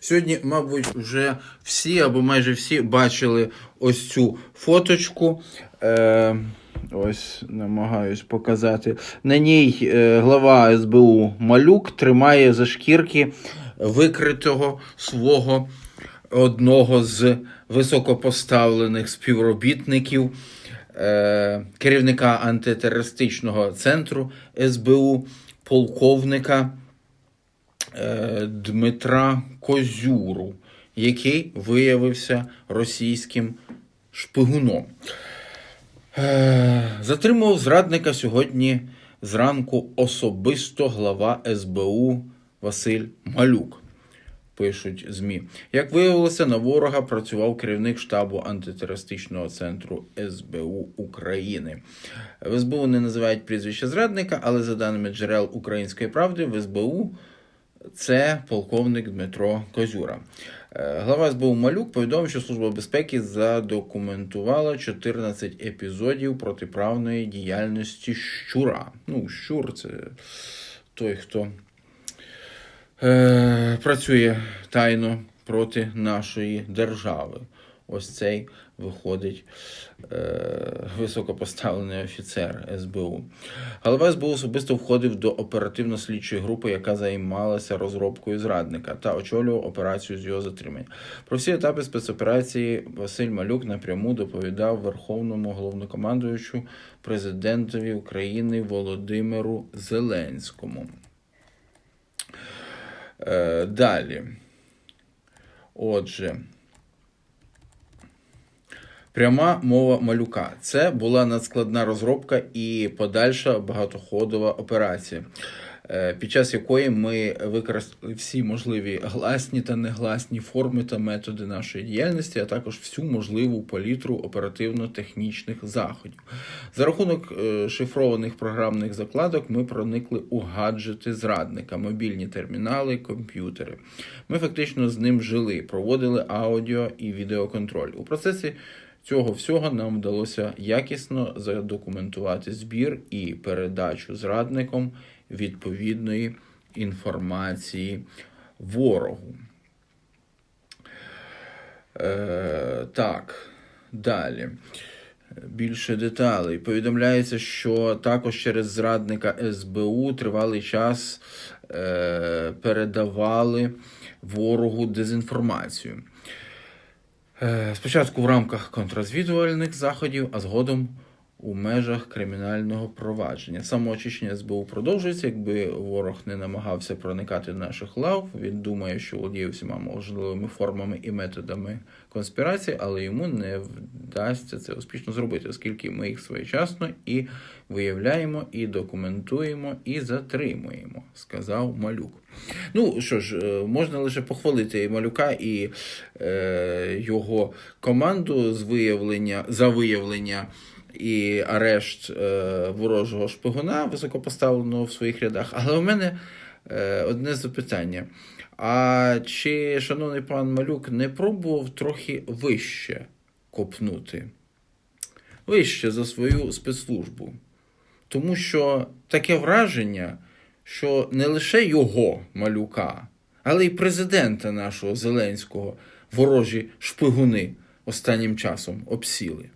Сьогодні, мабуть, вже всі або майже всі бачили ось цю фоточку. Е, ось намагаюсь показати. На ній е, глава СБУ Малюк тримає за шкірки викритого свого одного з високопоставлених співробітників е, керівника антитерористичного центру СБУ, полковника Дмитра Козюру, який виявився російським шпигуном. Е, Затримував зрадника сьогодні зранку особисто глава СБУ Василь Малюк. Пишуть ЗМІ. Як виявилося, на ворога працював керівник штабу антитерористичного центру СБУ України. В СБУ не називають прізвище зрадника, але за даними джерел Української правди, в СБУ це полковник Дмитро Козюра. Е, Глава СБУ Малюк повідомив, що Служба безпеки задокументувала 14 епізодів протиправної діяльності щура. Ну, щур це той, хто е, працює тайно проти нашої держави. Ось цей виходить е, високопоставлений офіцер СБУ. Голова СБУ особисто входив до оперативно-слідчої групи, яка займалася розробкою зрадника та очолював операцію з його затримання. Про всі етапи спецоперації Василь Малюк напряму доповідав Верховному головнокомандуючу президентові України Володимиру Зеленському. Е, далі. Отже. Пряма мова малюка. Це була надскладна розробка і подальша багатоходова операція, е, під час якої ми використали всі можливі гласні та негласні форми та методи нашої діяльності, а також всю можливу палітру оперативно-технічних заходів. За рахунок е, шифрованих програмних закладок ми проникли у гаджети зрадника, мобільні термінали, комп'ютери. Ми фактично з ним жили, проводили аудіо і відеоконтроль. У процесі Цього всього нам вдалося якісно задокументувати збір і передачу зрадником відповідної інформації ворогу. Е, так, далі. Більше деталей. Повідомляється, що також через зрадника СБУ тривалий час е, передавали ворогу дезінформацію. Е, Спочатку в рамках контрозвідувальних заходів, а згодом у межах кримінального провадження. Самоочищення СБУ продовжується. Якби ворог не намагався проникати до наших лав, він думає, що володіє всіма можливими формами і методами конспірації, але йому не вдасться це успішно зробити, оскільки ми їх своєчасно і виявляємо, і документуємо, і затримуємо, сказав Малюк. Ну що ж, е, можна лише похвалити Малюка і е, його команду з виявлення за виявлення і арешт е, ворожого шпигуна, високопоставленого в своїх рядах. Але у мене е, одне запитання. А чи, шановний пан Малюк, не пробував трохи вище копнути? Вище за свою спецслужбу? Тому що таке враження, що не лише його малюка, але й президента нашого Зеленського ворожі шпигуни останнім часом обсіли.